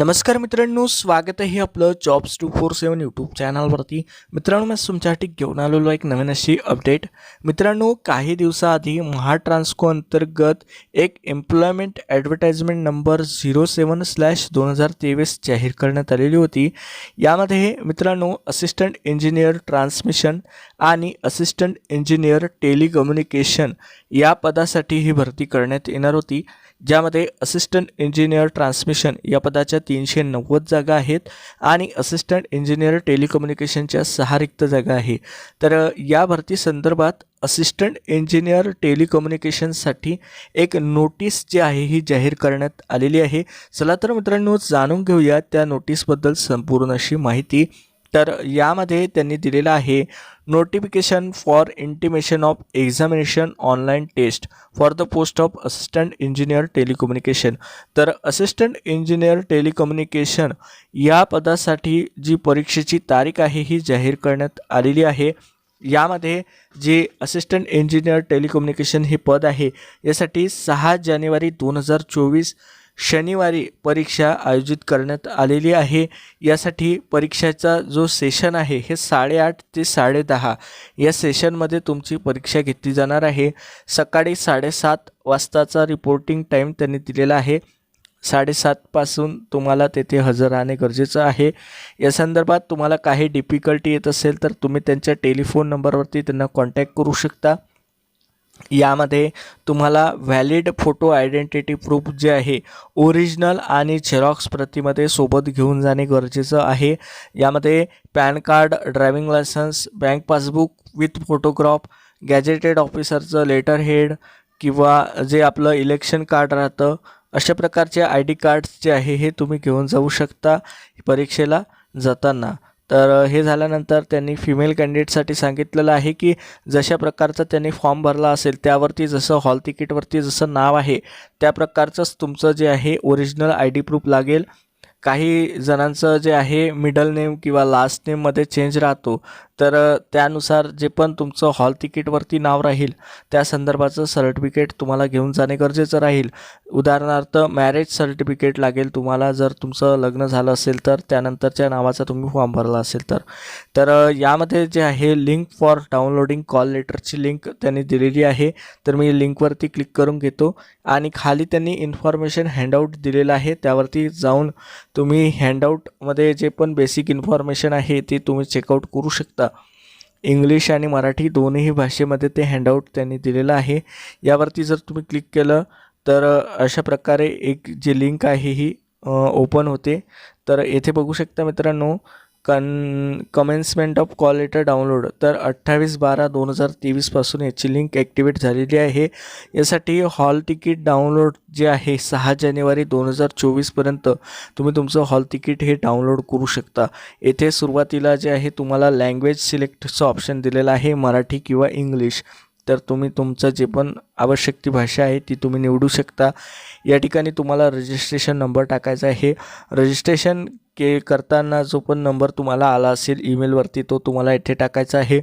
नमस्कार मित्रांनो स्वागत आहे आपलं jobs two four seven YouTube चॅनलवरती मित्रांनो मी तुमच्यासाठी घेऊन आलेलो एक नवीन अशी अपडेट मित्रांनो काही दिवसाआधी महाट्रान्सको अंतर्गत एक employment advertisement number zero seven slash दोन हजार तेवीस जाहीर करण्यात आलेली होती. यामध्ये मित्रांनो असिस्टंट इंजिनियर ट्रान्समिशन आणि असिस्टंट इंजिनियर टेलिकम्युनिकेशन या पदासाठी ही भरती करण्यात येणार होती. ज्यामध्ये असिस्टंट इंजिनियर ट्रान्समिशन या पदाच्या तीनशे नव्वद जागा आहेत आणि असिस्टंट इंजिनियर टेलिकम्युनिकेशनच्या सहा रिक्त जागा आहे. तर या भरती संदर्भात असिस्टंट इंजिनियर टेलिकम्युनिकेशनसाठी एक नोटीस जी आहे ही जाहीर करण्यात आलेली आहे. चला तर मित्रांनो जाणून घेऊया त्या नोटीसबद्दल संपूर्ण अशी माहिती. तर यामध्ये त्यांनी दिलेलं आहे notification for intimation of examination online test for the post of assistant engineer telecommunication तर असिस्टंट इंजिनियर टेलिकम्युनिकेशन या पदासाठी जी परीक्षेची तारीख आहे ही जाहीर करण्यात आलेली आहे. यामध्ये जे असिस्टंट इंजिनियर टेलिकम्युनिकेशन हे पद आहे यासाठी सहा जानेवारी दोन हजार चोवीस शनिवारी परीक्षा आयोजित करण्यात आलेली आहे. यासाठी परीक्षेचा जो सेशन आहे हे साडेआठ ते साडेदहा या सेशनमध्ये तुमची परीक्षा घेतली जाणार आहे. सकाळी साडेसात वाजताचा रिपोर्टिंग टाईम त्यांनी दिलेला आहे. साडेसातपासून तुम्हाला तेथे हजर राहणे गरजेचं आहे. या संदर्भात तुम्हाला काही डिफिकल्टी येत असेल तर तुम्ही त्यांच्या टेलिफोन नंबरवरती त्यांना कॉन्टॅक्ट करू शकता. यामध्ये तुम्हाला व्हॅलिड फोटो आयडेंटिटी प्रूफ जे आहे ओरिजिनल आणि झेरॉक्स प्रतिमध्ये सोबत घेऊन जाणे गरजेचं आहे. यामध्ये pan card driving licence bank passbook with photograph gazetted ऑफिसरचं letter head किंवा जे आपलं इलेक्शन कार्ड राहतं अशा प्रकारचे आय डी कार्ड्स जे आहे हे तुम्ही घेऊन जाऊ शकता परीक्षेला जाताना. तर हे झाल्यानंतर त्यांनी फिमेल कॅन्डिडेटसाठी सांगितलेलं आहे की जशा प्रकारचा त्यांनी फॉर्म भरला असेल त्यावरती जसं हॉल तिकीटवरती जसं नाव आहे त्या प्रकारचंच तुमचं जे आहे ओरिजिनल आय डी प्रूफ लागेल. काही जणांचं जे आहे मिडल नेम किंवा लास्ट नेममध्ये चेंज राहतो. तर त्यानुसार जे पण तुमचं हॉल तिकीटवरती नाव राहील त्या संदर्भाचं सर्टिफिकेट तुम्हाला घेऊन जाणे गरजेचं राहील. उदाहरणार्थ मॅरेज सर्टिफिकेट लागेल तुम्हाला जर तुमचं लग्न झालं असेल तर त्यानंतरच्या नावाचा तुम्ही फॉर्म भरला असेल तर. तर यामध्ये जे आहे लिंक फॉर डाउनलोडिंग कॉल लेटरची लिंक त्यांनी दिलेली आहे. तर मी लिंकवरती क्लिक करून घेतो. आणि खाली त्यांनी इन्फॉर्मेशन हँडआउट दिलेलं आहे त्यावरती जाऊन तुम्ही हँडआउटमध्ये जे पण बेसिक इन्फॉर्मेशन आहे ते तुम्ही चेकआउट करू शकता. इंग्लिश आणि मराठी दोन्ही भाषेमध्ये ते हँडआउट त्यांनी दिलेलं आहे. यावरती जर तुम्ही क्लिक केलं तर अशा प्रकारे एक जी लिंक आहे ही ओपन होते. तर येथे बघू शकता मित्रांनो कन commencement of call letter download तर अठ्ठावीस बारा दोन हजार तेवीसपासून याची लिंक ॲक्टिवेट झालेली आहे. यासाठी हॉल तिकीट डाउनलोड जे आहे सहा जानेवारी दोन हजार चोवीसपर्यंत तुम्ही तुमचं हॉल तिकीट हे डाउनलोड करू शकता. येथे सुरुवातीला जे आहे तुम्हाला लँग्वेज सिलेक्टचं ऑप्शन दिलेलं आहे मराठी किंवा इंग्लिश तर तुम्ही तुमचं जे पण आवश्यक ती भाषा आहे ती तुम्ही निवडू शकता. या ठिकाणी तुम्हाला रजिस्ट्रेशन नंबर टाकायचा आहे. रजिस्ट्रेशन के करताना जो पण नंबर तुम्हाला आला असेल ईमेलवरती तो तुम्हाला येथे टाकायचा आहे.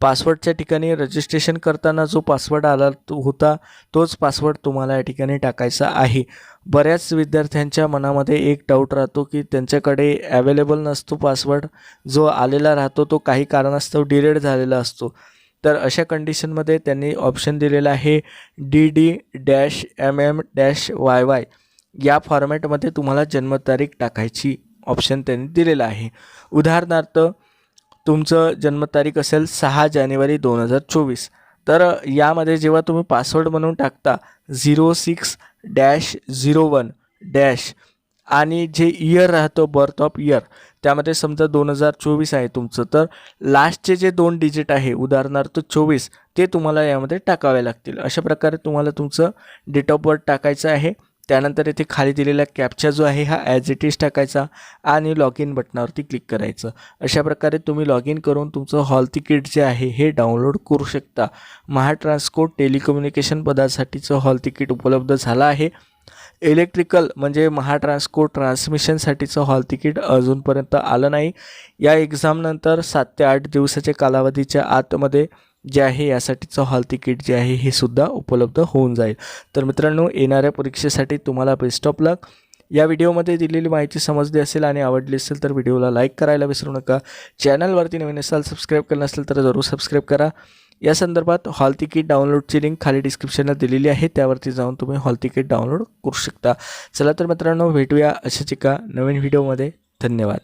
पासवर्डच्या ठिकाणी रजिस्ट्रेशन करताना जो पासवर्ड आला तो होता तोच पासवर्ड तुम्हाला या ठिकाणी टाकायचा आहे. बऱ्याच विद्यार्थ्यांच्या मनामध्ये एक डाऊट राहतो की त्यांच्याकडे ॲवेलेबल नसतो पासवर्ड. जो आलेला राहतो तो काही कारणास्तव डिलेट झालेला असतो. तर अशा कंडिशनमध्ये त्यांनी ऑप्शन दिलेला आहे D D dash M M dash Y Y या फॉर्मॅटमध्ये तुम्हाला जन्मतारीख टाकायची ऑप्शन त्यांनी दिलेला आहे. उदाहरणार्थ तुमचं जन्मतारीख असेल सहा जानेवारी दोन हजार चोवीस. तर यामध्ये जेव्हा तुम्ही पासवर्ड म्हणून टाकता zero six dash zero one dash आणि जे इयर राहतो बर्थ ऑफ इयर त्यामध्ये समजा दोन हजार चोवीस आहे तुमचं तर लास्टचे जे दोन डिजिट आहे उदाहरणार्थ चोवीस ते तुम्हाला यामध्ये टाकावे लागतील. अशा प्रकारे तुम्हाला तुमचं डेट ऑफ बर्थ टाकायचं आहे. त्यानंतर इथे खाली दिलेला कॅप्चा जो आहे हा ॲज इट इज टाकायचा आणि लॉग इन बटनावरती क्लिक करायचं. अशा प्रकारे तुम्ही लॉग इन करून तुमचं हॉल तिकीट जे आहे हे डाउनलोड करू शकता. महाट्रान्सपोर्ट टेलिकम्युनिकेशन पदासाठीचं हॉल तिकीट उपलब्ध झालं आहे. इलेक्ट्रिकल म्हणजे महाट्रान्सपोर्ट ट्रान्समिशनसाठीचं हॉल तिकीट अजूनपर्यंत आलं नाही. या एक्झामनंतर सात ते आठ दिवसाच्या कालावधीच्या आतमध्ये जे आहे यासाठीचं हॉल तिकीट जे आहे हे सुद्धा उपलब्ध होऊन जाईल. तर मित्रांनो येणाऱ्या परीक्षेसाठी तुम्हाला बेस्ट ऑफ लक या व्हिडिओमध्ये दिलेली माहिती समजली असेल आणि आवडली असेल तर व्हिडिओला लाईक करायला विसरू नका. चॅनलवरती नवीन असाल सबस्क्राईब केलं असेल तर जरूर सबस्क्राईब करा. या संदर्भात हॉल तिकीट डाउनलोडची लिंक खाली डिस्क्रिप्शनला दिलेली आहे. त्यावरती जाऊन तुम्ही हॉल तिकीट डाउनलोड करू शकता. चला तर मित्रांनो भेटूया अशाच एका नवीन व्हिडिओमध्ये. धन्यवाद.